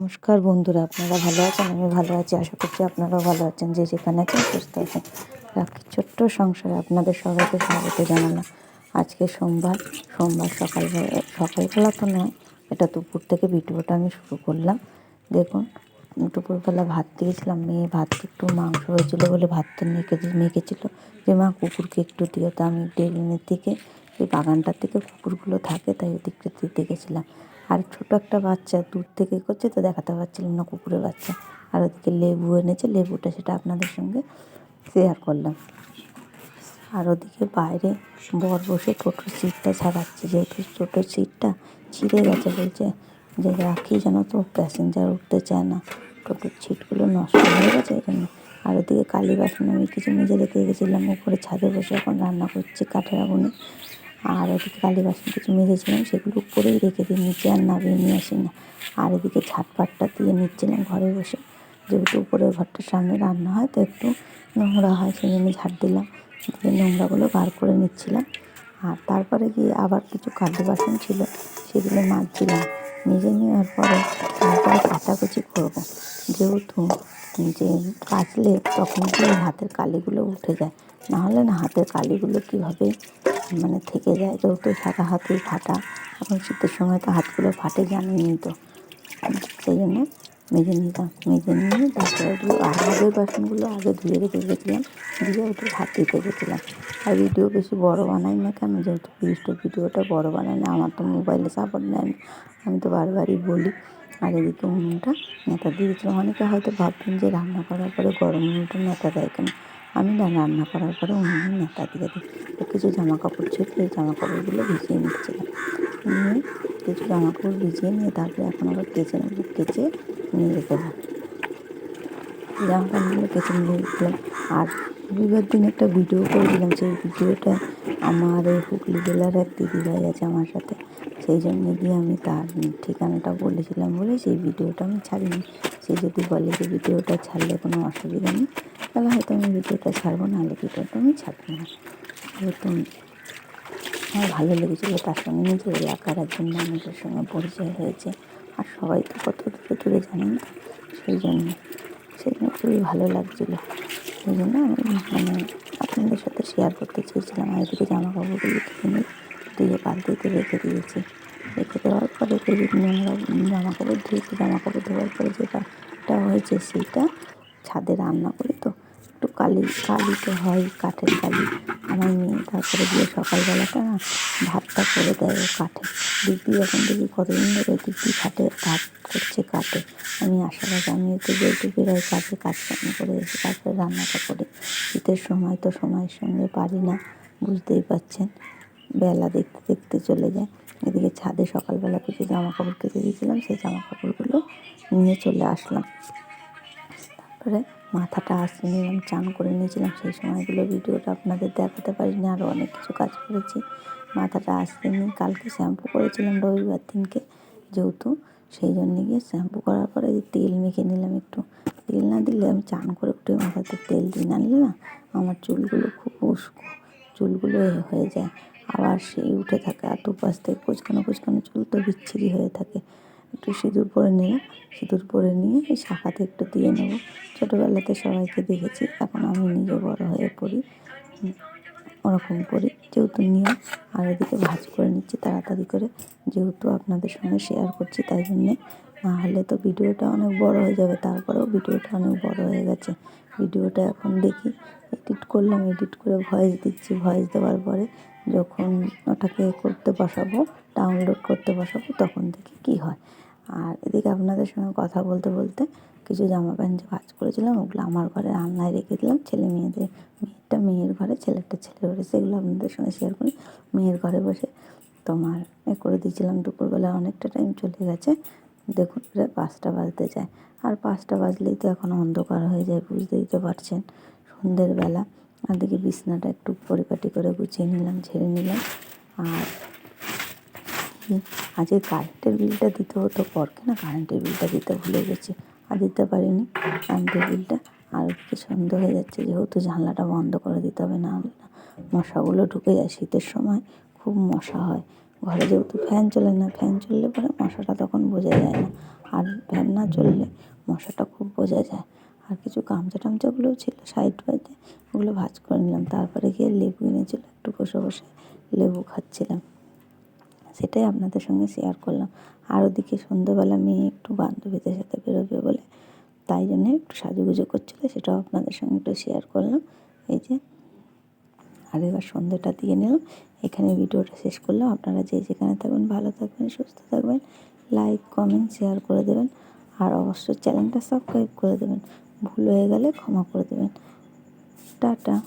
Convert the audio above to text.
নমস্কার বন্ধুরা, আপনারা ভালো আছেন? আমি ভালো আছি। আশা করছি আপনারাও ভালো আছেন। যে যেখানে আছেন, সুস্থ আছেন। রাখি ছোট্ট সংসারে আপনাদের সবাইকে স্বাগত জানালাম। আজকে সোমবার সোমবার সকালবেলা সকালবেলা তো নয়, এটা দুপুর থেকে ভিডিওটা আমি শুরু করলাম। দেখুন, দুপুরবেলা ভাত দিয়েছিলাম, মেয়ে ভাত একটু মাংস হয়েছিল বলে ভাতটা মেখে, মেখেছিল। যে মা কুকুরকে একটু দিও তো আমি ডেলিনের দিকে, এই বাগানটার থেকে কুকুরগুলো থাকে, তাই ওদিকটা দিতে গেছিলাম। আর ছোট একটা বাচ্চা দূর থেকে করছে তো দেখাতে পারছিলাম না কুকুরের বাচ্চা। আর ওদিকে লেবু এনেছে, লেবুটা সেটা আপনাদের সঙ্গে শেয়ার করলাম। আর ওদিকে বাইরে বর বসে টোটোর সিটটা ছাড়াচ্ছে, যেহেতু টোটোর সিটটা ছিঁড়ে গেছে বলছে যে রাখি যেন তো প্যাসেঞ্জার উঠতে চায় না। টোটোর সিটগুলো নষ্ট হয়ে গেছে এই জন্য আর ওদিকে কালী বাসন আমি কিছু মেজে রেখে গেছিলাম উপরে ছাদে বসে এখন রান্না করছি কাঠের আগুনে। আর ওদিকে কালী বাসন কিছু মেজেছিলাম সেগুলো উপরেই রেখে দিই, নিচে আর নামিয়ে নিয়ে আসি না। আর এদিকে ঝাটপাটটা দিয়ে নিচ্ছিলাম ঘরে বসে। যেহেতু উপরের ঘরটার সামনে রান্না হয়, তো একটু নোংরা হয় সেই জন্য ঝাড় দিলাম। দিয়ে নোংরাগুলো বার করে নিচ্ছিলাম। আর তারপরে গিয়ে আবার কিছু কালী বাসন ছিল, সেগুলো মাজছিলাম। নিজে নেওয়ার পরে তারপরে কাচাকুচি করব। যেহেতু যে কাচলে তখন গিয়ে হাতের কালিগুলো উঠে যায়? নাহলে না হাতের কালিগুলো কীভাবে মানে থেকে যায় যেহেতু সারা হাতেই ফাটা। এখন শীতের সময় তো হাতগুলো ফাটে জানেনি তো। সেই জন্য মেজে নিতাম মেজে নিয়ে তারপরে ওগুলো আগের বাসনগুলো আগে ধুয়ে রেখে গেছিলাম, দিয়ে ওটা হাত দিতে গেছিলাম। আর ভিডিও বেশি বড় বানাই না কেন, যেহেতু পিস্টোর ভিডিওটা বড় বানাই না, আমার তো মোবাইলে সাপোর্ট নেয় না। আমি তো বারবারই বলি আর এদিকে উনুনটা নেতা দিয়েছিলাম। অনেকে হয়তো ভাববেন যে রান্না করার পরে গরম উনুনটা নেতা দেয় কেন? আমি না রান্না করার পরে উনুনে নেতা দিয়ে দিই কিছু জামা কাপড় ছিল এই জামা কাপড়গুলো ভিজিয়ে নিচ্ছিলাম নিয়ে কিছু জামা কাপড় ভিজিয়ে নিয়ে তারপরে এখন আবার কেচে নেব, কেচে নিয়ে রেখে দেবো জামা প্যান্টগুলো কেচে নিয়ে রেখেছিলাম আর রবিবার দিন একটা ভিডিও করে দিলাম, সেই ভিডিওটা আমার এই হুগলি জেলার এক দিদিভাই আছে আমার সাথে। সেই জন্য গিয়ে আমি তার ঠিকানাটা বলেছিলাম বলে সেই ভিডিওটা আমি ছাড়িনি। সে যদি বলে যে ভিডিওটা ছাড়লে কোনো অসুবিধা নেই তাহলে হয়তো আমি ভিডিওটা ছাড়বো, নাহলে ভিডিওটা আমি ছাড়বো না। যেহেতু আমার ভালো লেগেছিলো, তার সঙ্গে নিজের এলাকার একজন মানুষের সঙ্গে পরিচয় হয়েছে। আর সবাই তো কত দূরে দূরে জানেন না, সেই জন্য সেই জন্য খুবই ভালো লাগছিল। সেই জন্য আমি মানে আপনাদের সাথে শেয়ার করতে চেয়েছিলাম, আর এদিকে জামা কাপড়গুলো কিনে দিয়ে বালতিতে রেখে দিয়েছি। রেখে দেওয়ার পরে এই নোংরা জামা কাপড় ধুয়েছি জামা কাপড় ধোয়ার পরে যেটা হয়েছে, সেইটা ছাদে রান্না করি তো একটু কালি কালি তো হয়, কাঠের কালি। আমার মেয়ে তারপরে গিয়ে সকালবেলাটা না ভাতটা করে দেয় ও কাঠে। দিদি এখন দেখি কতদিন ধরে দিদি খাটে, ভাত করছে কাটে। আমি আসার আগে আমি একটু যেহেতু বেরোয় কাজ কাজকর্ম করে এসে তারপরে রান্নাটা করি। শীতের সময় তো সময়ের সঙ্গে পারি না, বুঝতেই পারছেন। বেলা দেখতে দেখতে চলে যায়। এদিকে ছাদে সকালবেলা কিছু জামা কাপড় কেটে দিয়েছিলাম, সেই জামা কাপড়গুলো নিয়ে চলে আসলাম। তারপরে মাথাটা আসতে নিলাম চান করে নিয়েছিলাম, সেই সময়গুলো ভিডিওটা আপনাদের দেখাতে পারিনি আরও অনেক কিছু কাজ করেছি। মাথাটা আসতে নিয়ে কালকে শ্যাম্পু করেছিলাম রবিবার দিনকে যেহেতু, সেই জন্য গিয়ে শ্যাম্পু করার পরে তেল মেখে নিলাম একটু। তেল না দিলে আমি চান করে উঠে মাথাতে তেল দিয়ে না না আমার চুলগুলো খুব উস্কো, চুলগুলো হয়ে যায়। আবার সেই উঠে থাকে, আর দুপাশ থেকে কুচকানো কুচকানো চুল তো বিচ্ছিরি হয়ে থাকে। একটু সিঁদুর পরে নিলাম। সিঁদুর পরে নিয়ে এই শাখাতে একটু দিয়ে নেব। ছোটোবেলাতে সবাইকে দেখেছি, এখন আমি নিজে বড় হয়ে পড়ি। ওরকম করি, যেহেতু নিয়ে আর এদিকে ভাজ করে নিচ্ছি তাড়াতাড়ি করে। যেহেতু আপনাদের সঙ্গে শেয়ার করছি তাই জন্যে। না হলে তো ভিডিওটা অনেক বড় হয়ে যাবে, তারপরেও ভিডিওটা অনেক বড় হয়ে গেছে। ভিডিওটা এখন দেখি এডিট করলাম এডিট করে ভয়েস দিচ্ছি। ভয়েস দেওয়ার পরে যখন ওটাকে করতে বসাবো ডাউনলোড করতে বসাবো, তখন দেখি কী হয়। আর এদিকে আপনাদের সঙ্গে কথা বলতে বলতে কিছু জামা প্যান্ট যে ভাজ করেছিলাম, ওগুলো আমার ঘরে রান্নায় রেখে দিলাম। ছেলে মেয়েদের, মেয়েরটা মেয়ের ঘরে ছেলেটা ছেলের ঘরে সেগুলো আপনাদের সঙ্গে শেয়ার করি। মেয়ের ঘরে বসে তোমার এ করে দিয়েছিলাম, দুপুরবেলা অনেকটা টাইম চলে গেছে। দেখুন, প্রায় পাঁচটা বাজতে যায়। আর পাঁচটা বাজলেই তো এখন অন্ধকার হয়ে যায়, বুঝতেই তো পারছেন। সন্ধ্যের বেলা, আর দেখি বিছনাটা একটু পরিপাটি করে গুছিয়ে নিলাম, ঝেড়ে নিলাম। আর আজকে কারেন্টের বিলটা দিতে হতো পরকে না কারেন্টের বিলটা দিতে ভুলে গেছি? আর দিতে পারিনি কারেন্টের বিলটা আর কি সন্ধ্যে হয়ে যাচ্ছে যেহেতু জানলাটা বন্ধ করে দিতে হবে না হলে না। মশাগুলো ঢুকে যায় শীতের সময়, খুব মশা হয়। ঘরে যেহেতু ফ্যান চলে না ফ্যান চললে পরে মশাটা তখন বোঝা যায় না। আর ফ্যান না চললে মশাটা খুব বোঝা যায়। আর কিছু গামছা টামচাগুলোও ছিল সাইড বাইতে ওগুলো ভাজ করে নিলাম। তারপরে গিয়ে লেবু এনেছিল, একটু বসে বসে লেবু খাচ্ছিলাম। সেটাই আপনাদের সঙ্গে শেয়ার করলাম। আর ওদিকে সন্ধ্যেবেলা মেয়ে একটু বান্ধবীদের সাথে বেরোবে বলে, তাই জন্য একটু সাজুগুজু করছিল, সেটাও আপনাদের সঙ্গে একটু শেয়ার করলাম। এই যে, আর এবার সন্ধ্যেটা দিয়ে নিলাম। এখানে ভিডিওটা শেষ করলাম। আপনারা যে যেখানে থাকবেন, ভালো থাকবেন, সুস্থ থাকবেন। লাইক কমেন্ট শেয়ার করে দেবেন। আর অবশ্যই চ্যানেলটা সাবস্ক্রাইব করে দেবেন। ভুল হয়ে গেলে ক্ষমা করে দেবেন। টাটা।